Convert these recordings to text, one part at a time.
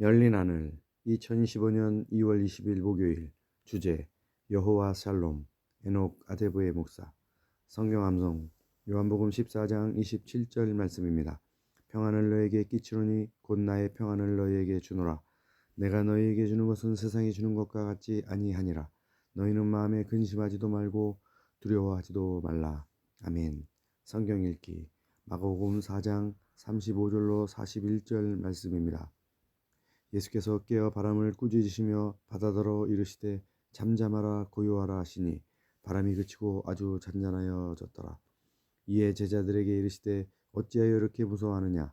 열린 하늘 2015년 2월 20일 목요일 주제 여호와 샬롬 에녹 아데브의 목사 성경 암송 요한복음 14장 27절 말씀입니다. 평안을 너에게 끼치노니 곧 나의 평안을 너희에게 주노라. 내가 너희에게 주는 것은 세상이 주는 것과 같지 아니하니라. 너희는 마음에 근심하지도 말고 두려워하지도 말라. 아멘. 성경 읽기 마가복음 4장 35절로 41절 말씀입니다. 예수께서 깨어 바람을 꾸짖으시며 바다더러 이르시되 잠잠하라 고요하라 하시니 바람이 그치고 아주 잔잔하여졌더라. 이에 제자들에게 이르시되 어찌하여 이렇게 무서워하느냐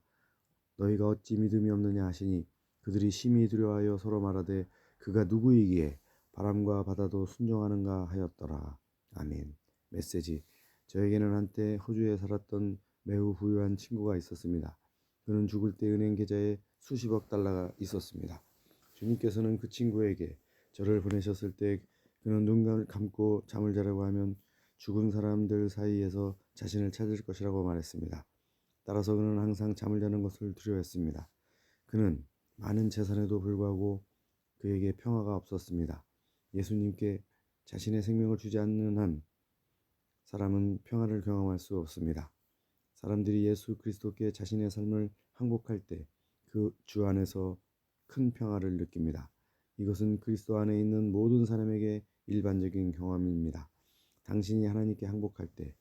너희가 어찌 믿음이 없느냐 하시니 그들이 심히 두려워하여 서로 말하되 그가 누구이기에 바람과 바다도 순종하는가 하였더라. 아멘. 메시지 저에게는 한때 호주에 살았던 매우 부유한 친구가 있었습니다. 그는 죽을 때 은행 계좌에 수십억 달러가 있었습니다. 주님께서는 그 친구에게 저를 보내셨을 때 그는 눈 감고 잠을 자려고 하면 죽은 사람들 사이에서 자신을 찾을 것이라고 말했습니다. 따라서 그는 항상 잠을 자는 것을 두려워했습니다. 그는 많은 재산에도 불구하고 그에게 평화가 없었습니다. 예수님께 자신의 생명을 주지 않는 한 사람은 평화를 경험할 수 없습니다. 사람들이 예수 그리스도께 자신의 삶을 항복할 때 그 주 안에서 큰 평화를 느낍니다. 이것은 그리스도 안에 있는 모든 사람에게 일반적인 경험입니다. 당신이 하나님께 항복할 때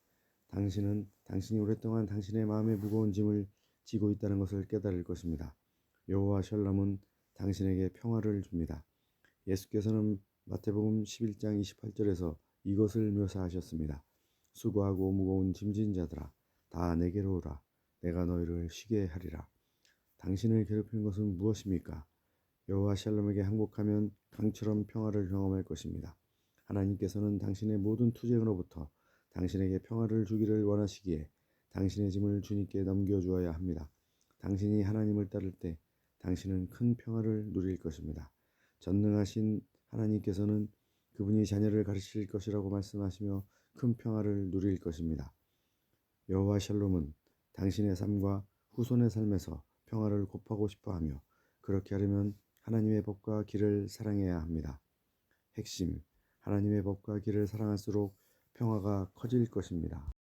당신은 당신이 오랫동안 당신의 마음에 무거운 짐을 지고 있다는 것을 깨달을 것입니다. 여호와 샬롬은 당신에게 평화를 줍니다. 예수께서는 마태복음 11장 28절에서 이것을 묘사하셨습니다. 수고하고 무거운 짐진 자들아 다 내게로 오라 내가 너희를 쉬게 하리라. 당신을 괴롭히는 것은 무엇입니까? 여호와 샬롬에게 항복하면 강처럼 평화를 경험할 것입니다. 하나님께서는 당신의 모든 투쟁으로부터 당신에게 평화를 주기를 원하시기에 당신의 짐을 주님께 넘겨주어야 합니다. 당신이 하나님을 따를 때 당신은 큰 평화를 누릴 것입니다. 전능하신 하나님께서는 그분이 자녀를 가르칠 것이라고 말씀하시며 큰 평화를 누릴 것입니다. 여호와 샬롬은 당신의 삶과 후손의 삶에서 평화를 곱하고 싶어 하며 그렇게 하려면 하나님의 법과 길을 사랑해야 합니다. 핵심, 하나님의 법과 길을 사랑할수록 평화가 커질 것입니다.